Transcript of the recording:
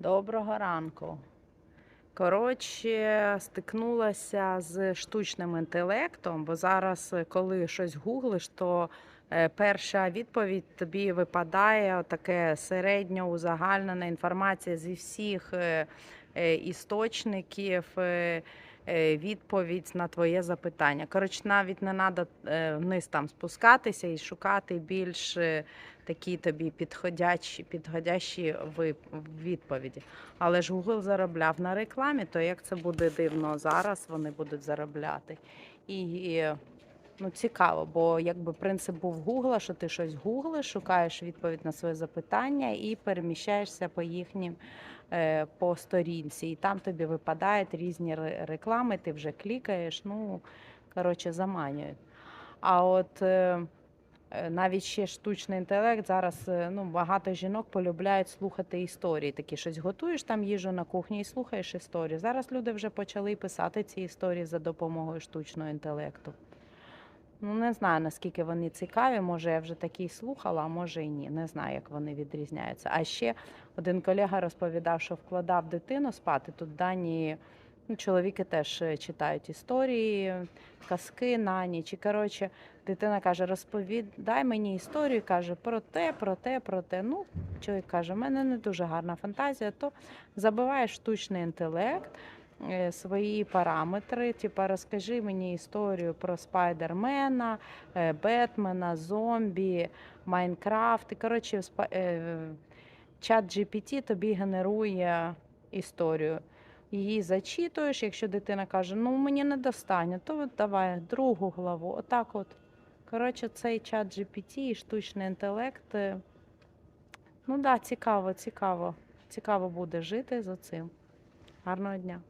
Доброго ранку. Коротше, стикнулася з штучним інтелектом, бо зараз, е, коли щось гуглиш, то е, перша відповідь тобі випадає таке середньо узагальнена інформація зі всіх е, істочників. Е, Відповідь на твоє запитання. Коротше, навіть не треба вниз там спускатися і шукати більш е, такі тобі підходящі, підходящі відповіді. Але ж Google заробляв на рекламі, то як це буде дивно зараз, вони будуть заробляти. І ну, цікаво, бо якби принцип був Google, що ти щось гуглиш, шукаєш відповідь на своє запитання і переміщаєшся по їхнім е, по сторінці. І там тобі випадають різні реклами, ти вже клікаєш, ну коротше, заманюють. А от е, Е, навіть ще штучний інтелект зараз ну, багато жінок полюбляють слухати історії. Такі щось готуєш там їжу на кухні і слухаєш історію. Зараз люди вже почали писати ці історії за допомогою штучного інтелекту. Ну, не знаю, наскільки вони цікаві. Може, я вже такі слухала, а може і ні. Не знаю, як вони відрізняються. А ще один колега розповідав, що вкладав дитину спати. Тут дані ну, чоловіки теж е, читають історії, казки на ніч. І коротше, дитина каже: розповідай мені історію, каже про те, про те, про те. Ну, чоловік каже, в мене не дуже гарна фантазія, то забиваєш штучний інтелект. Е, Свої параметри, типа розкажи мені історію про спайдермена, е, Бетмена, зомбі, Майнкрафт. І коротше, е, чат GPT тобі генерує історію. Її зачитуєш. Якщо дитина каже, ну мені не достане, то от давай другу главу. Отак от. Коротше, цей чат GPT і штучний інтелект. е, Ну так, да, цікаво, цікаво. Цікаво буде жити за цим. Гарного дня.